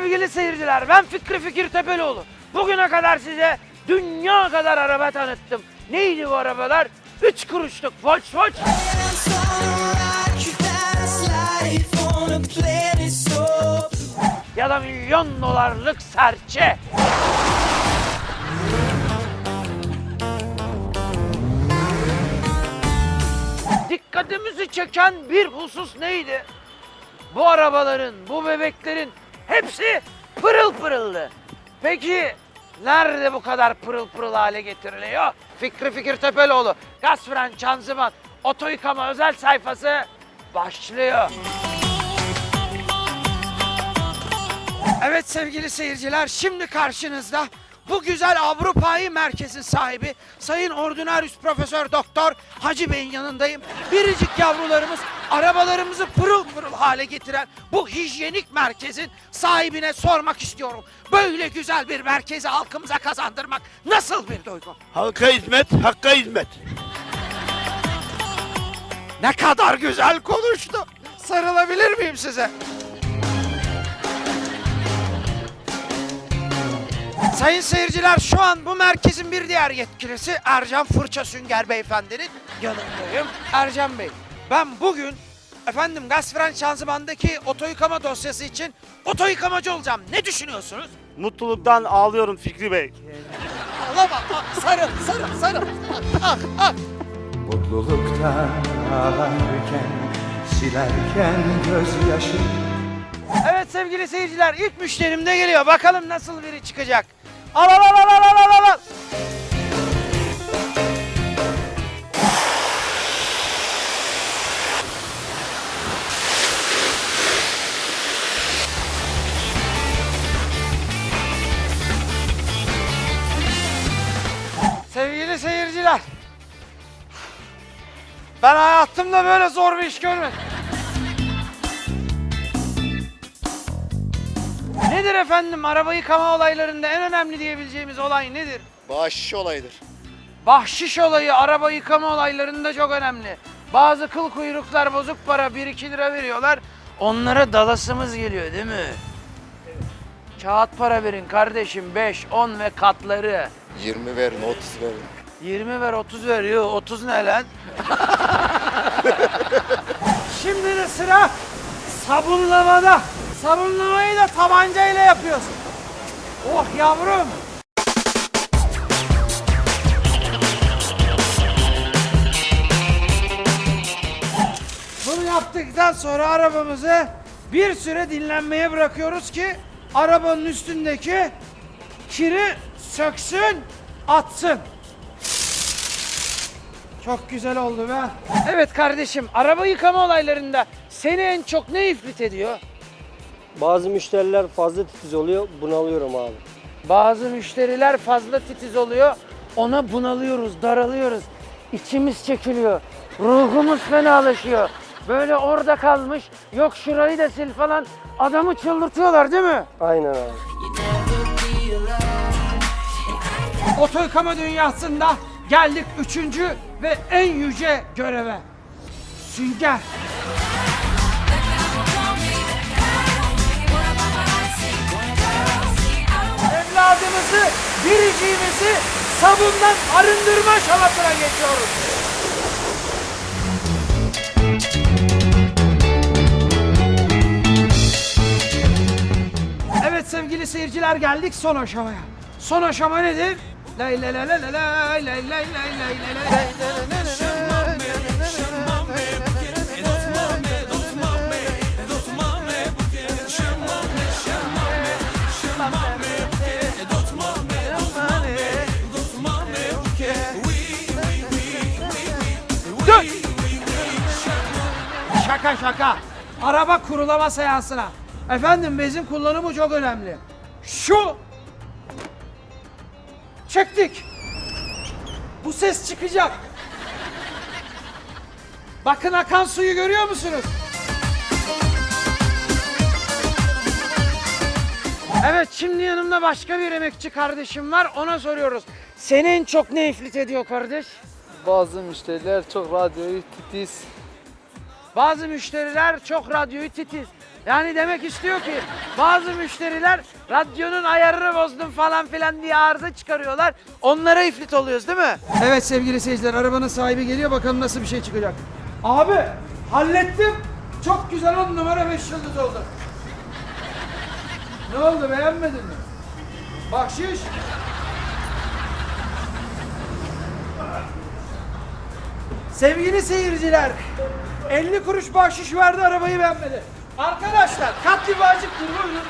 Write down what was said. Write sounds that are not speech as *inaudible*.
Sevgili seyirciler ben Fikri Fikir Tepeloğlu. Bugüne kadar size dünya kadar araba tanıttım. Neydi bu arabalar? 3 kuruşluk Volkswagen. Ya da milyon dolarlık serçe. Dikkatimizi çeken bir husus neydi? Bu arabaların, bu bebeklerin hepsi pırıl pırıldı. Peki nerede bu kadar pırıl pırıl hale getiriliyor? Fikri Fikir Tepeloğlu, Gaz Fren Çanzıman, Oto Yıkama özel sayfası başlıyor. Evet sevgili seyirciler şimdi karşınızda bu güzel Avrupa'yı merkezin sahibi Sayın Ordinarius Profesör Doktor Hacı Bey'in yanındayım. Biricik yavrularımız arabalarımızı pırıl pırıl hale getiren bu hijyenik merkezin sahibine sormak istiyorum. Böyle güzel bir merkezi halkımıza kazandırmak nasıl bir duygu? Halka hizmet, hakka hizmet. Ne kadar güzel konuştu. Sarılabilir miyim size? Sayın seyirciler şu an bu merkezin bir diğer yetkilisi Ercan Fırça Sünger Beyefendinin yanındayım. Ercan Bey, ben bugün efendim Gazfren Şanzıman'daki oto yıkama dosyası için oto yıkamacı olacağım. Ne düşünüyorsunuz? Mutluluktan ağlıyorum Fikri Bey. Ağlama, ah, sarıl, sarıl, sarıl. Ah, ah. Mutluluktan ağlarken silerken gözyaşım Evet sevgili seyirciler ilk müşterim de geliyor. Bakalım nasıl biri çıkacak. Al al al al al al al al. Sevgili seyirciler. Ben hayatımda böyle zor bir iş görmedim. Nedir efendim araba yıkama olaylarında en önemli diyebileceğimiz olay nedir? Bağış olayıdır. Bahşiş olayı araba yıkama olaylarında çok önemli. Bazı kıl kuyruklar bozuk para 1-2 lira veriyorlar. Onlara dalasımız geliyor değil mi? Kağıt para verin kardeşim 5, 10 ve katları. 20 verin, 30 verin. 20 ver 30 ver. Yo 30 ne lan? *laughs* Şimdi de sıra sabunlamada. Sabunlamayı da tabancayla yapıyorsun. Oh yavrum. Bunu yaptıktan sonra arabamızı bir süre dinlenmeye bırakıyoruz ki arabanın üstündeki kiri söksün, atsın. Çok güzel oldu be. Evet kardeşim, araba yıkama olaylarında seni en çok ne ifrit ediyor? Bazı müşteriler fazla titiz oluyor, bunalıyorum abi. Bazı müşteriler fazla titiz oluyor, ona bunalıyoruz, daralıyoruz. İçimiz çekiliyor, ruhumuz fenalaşıyor. Böyle orada kalmış, yok şurayı da sil falan. Adamı çıldırtıyorlar değil mi? Aynen abi. Oto yıkama dünyasında geldik üçüncü ve en yüce göreve. Sünger. Evladımızı, biriciğimizi sabundan arındırma şamatına geçiyoruz. Evet sevgili seyirciler geldik son aşamaya. Son aşama nedir? Lay lay lay lay lay lay lay lay lay lay lay lay Şaka şaka. Araba kurulama seansına. Efendim bezin kullanımı çok önemli. Şu Çektik. Bu ses çıkacak. Bakın akan suyu görüyor musunuz? Evet şimdi yanımda başka bir emekçi kardeşim var. Ona soruyoruz. Seni en çok ne ifrit ediyor kardeş? Bazı müşteriler çok radyoyu titiz. Bazı müşteriler çok radyoyu titiz. Yani demek istiyor ki bazı müşteriler radyonun ayarını bozdum falan filan diye arıza çıkarıyorlar. Onlara iflit oluyoruz değil mi? Evet sevgili seyirciler arabanın sahibi geliyor bakalım nasıl bir şey çıkacak. Abi hallettim. Çok güzel on numara beş yıldız oldu. Ne oldu beğenmedin mi? Bahşiş. Sevgili seyirciler, 50 kuruş bahşiş verdi arabayı beğenmedi. Arkadaşlar katli vaciptir buyurun.